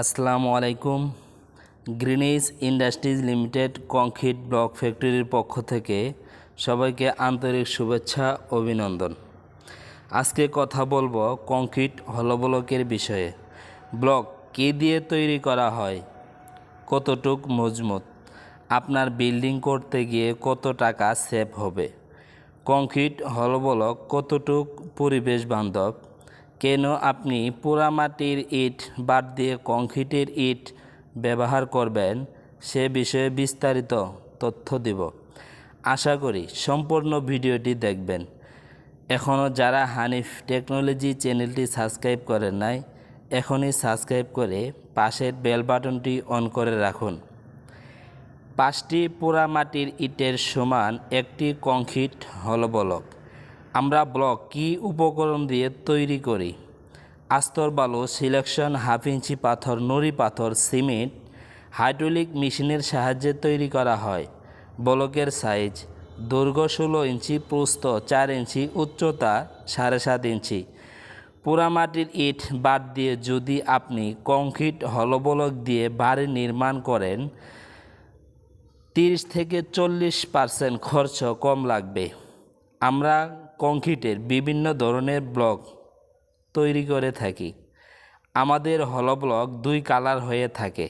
আসসালামু আলাইকুম। Greenis industries limited concrete block ফ্যাক্টরির পক্ষ থেকে সবাইকে আন্তরিক শুভেচ্ছা, অভিনন্দন। আজকে কথা বলব কংক্রিট হলবলকের বিষয়ে। ব্লক কী দিয়ে তৈরি করা হয়? কতটুক মজবুত? আপনার বিল্ডিং করতে গিয়ে কত টাকা সেভ হবে? কংক্রিট হলবলক কতটুক পরিবেশ বান্ধব? কেন আপনি পোড়ামাটির ইট বাদ দিয়ে কংক্রিটের ইট ব্যবহার করবেন? সে বিষয়ে বিস্তারিত তথ্য দিব। আশা করি সম্পূর্ণ ভিডিওটি দেখবেন। এখনও যারা হানিফ টেকনোলজি চ্যানেলটি সাবস্ক্রাইব করেন নাই, এখনই সাবস্ক্রাইব করে পাশের বেল বাটনটি অন করে রাখুন। পাঁচটি পোড়ামাটির ইটের সমান একটি কংক্রিট হল ব্লক আমরা ব্লক কি উপকরণ দিয়ে তৈরি করি? আস্তর বালু, সিলেকশন, হাফ ইঞ্চি পাথর, নুড়ি পাথর, সিমেন্ট, হাইড্রোলিক মেশিনের সাহায্যে তৈরি করা হয়। ব্লকের সাইজ দৈর্ঘ্য ষোলো ইঞ্চি, প্রস্থ চার ইঞ্চি, উচ্চতা সাড়ে সাত ইঞ্চি। পোড়ামাটির ইট বাদ দিয়ে যদি আপনি কংক্রিট হলবলক দিয়ে বাড়ি নির্মাণ করেন, তিরিশ থেকে চল্লিশ পার্সেন্ট খরচ কম লাগবে। আমরা কংক্রিটের বিভিন্ন ধরনের ব্লক তৈরি করে থাকি। আমাদের হল ব্লক দুই কালার হয়ে থাকে,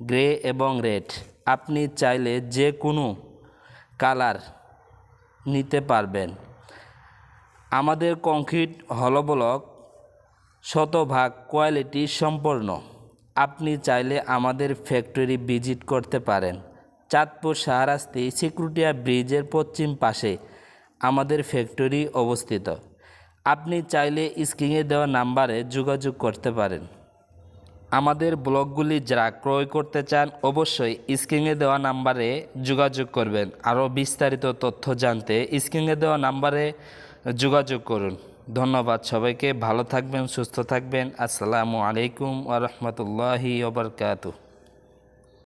গ্রে এবং রেড। আপনি চাইলে যে কোনো কালার নিতে পারবেন। আমাদের কংক্রিট হল ব্লক শতভাগ কোয়ালিটি সম্পন্ন। আপনি চাইলে আমাদের ফ্যাক্টরি ভিজিট করতে পারেন। চাঁদপুর শাহরাস্তি সিকিউরিটিয়া ব্রিজের পশ্চিম পাশে আমাদের ফ্যাক্টরি অবস্থিত। আপনি চাইলে স্ক্রিনে দেওয়া নাম্বারে যোগাযোগ করতে পারেন। আমাদের ব্লগগুলি যারা ক্রয় করতে চান, অবশ্যই স্ক্রিনে দেওয়া নাম্বারে যোগাযোগ করবেন। আরও বিস্তারিত তথ্য জানতে স্ক্রিনে দেওয়া নাম্বারে যোগাযোগ করুন। ধন্যবাদ সবাইকে, ভালো থাকবেন, সুস্থ থাকবেন। আসসালামু আলাইকুম ওরহমতুল্লাহি ওবরকাতু